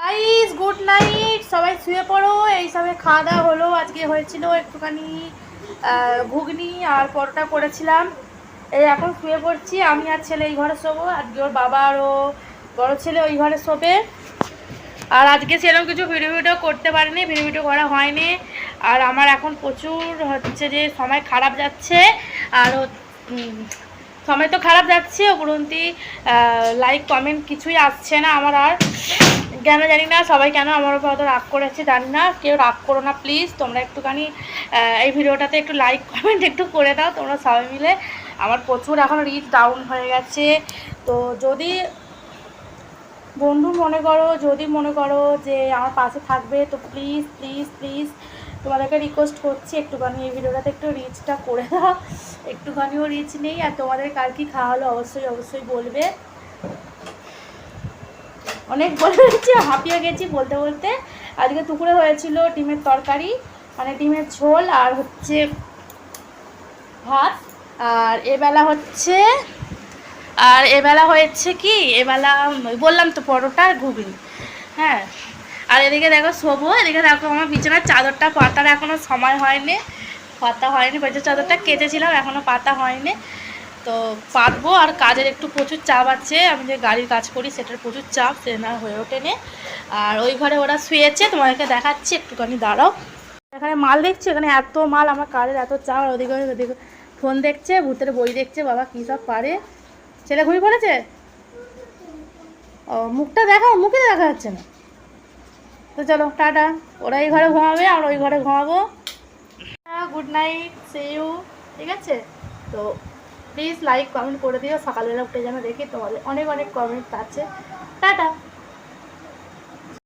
Guys good night সবাই শুয়ে পড়ো। এই সবে খাওয়া দাওয়া হলো। আজকে হয়েছিল একটুখানি ঘুগনি আর পরোটা করেছিলাম। এই এখন শুয়ে পড়ছি। আমি আর ছেলে এই ঘরে শোবো। আজকে ওর বাবা আর ও বড় ছেলে ওই ঘরে শোবে। আর আজকে সেরকম কিছু ভিডিও ভিডিও করতে পারিনি। ভিডিও ভিডিও করা হয়নি। আর আমার এখন প্রচুর হচ্ছে যে সময় খারাপ যাচ্ছে। আর সময় তো খারাপ যাচ্ছে। উপরন্তি লাইক কমেন্ট কিছুই আসছে না আমার আর। কেন জানি না, সবাই কেন আমার উপর অত রাগ করেছে জানি না, কেউ রাগ করো না প্লিজ তোমরা একটুখানি এই ভিডিওটাতে একটু লাইক কমেন্ট একটু করে দাও, তোমরা সবাই মিলে। আমার প্রচুর এখন রিচ ডাউন হয়ে গেছে। তো যদি বন্ধু মনে করো, যদি মনে করো যে আমার পাশে থাকবে, তো প্লিজ প্লিজ প্লিজ তোমাদেরকে রিকোয়েস্ট করছি একটুখানি এই ভিডিওটাতে একটু রিচটা করে দাও। একটুখানিও রিচ নেই, আর তোমাদের কার কি খাওয়া হলো, অবশ্যই অবশ্যই বলবে। অনেক বলে দিচ্ছি হাঁপিয়ে গেছি বলতে বলতে। আজকে দুপুরে হয়েছিল ডিমের তরকারি মানে ডিমের ঝোল আর হচ্ছে ভাত। আর এবেলা হচ্ছে, আর এবেলা হয়েছে কি? এবেলা বললাম তো পরোটা আর ঘুগনি। হ্যাঁ। আর এদিকে দেখো শোবো, এদিকে দেখো আমার বিছানার চাদরটা পাতার এখনও সময় হয়নি, পাতা হয়নি বেঁচে চাদরটা কেটেছিলাম এখনও পাতা হয়নি। তো পাতবো আর কাজের একটু প্রচুর চাপ আছে। আমি যে গাড়ির কাজ করি, সেটার প্রচুর চাপ, সে না হয়ে ওঠেনি। আর ওই ঘরে ওরা শুয়েছে, তোমাদেরকে দেখাচ্ছি, একটুখানি দাঁড়াও। এখানে মাল দেখছি? এখানে এত মাল, আমার কাজের এত চাপ, আর ওদিকে ওদিকে ফোন দেখছে, ভূতের বই দেখছে, বাবা কী সব পারে। ছেলে ঘুমিয়ে পড়েছে? ও, মুখটা দেখাও, মুখে দেখা যাচ্ছে না। তো চলো, টাটা। ওরা এই ঘরে ঘুমাবে, আর ওই ঘরে ঘুমাবো। গুড নাইট, সে ইউ, ঠিক আছে? তো প্লিজ লাইক কমেন্ট করে দিও। সকালবেলা উঠে যেন দেখি তোমাদের অনেক অনেক কমেন্ট আছে। টাটা!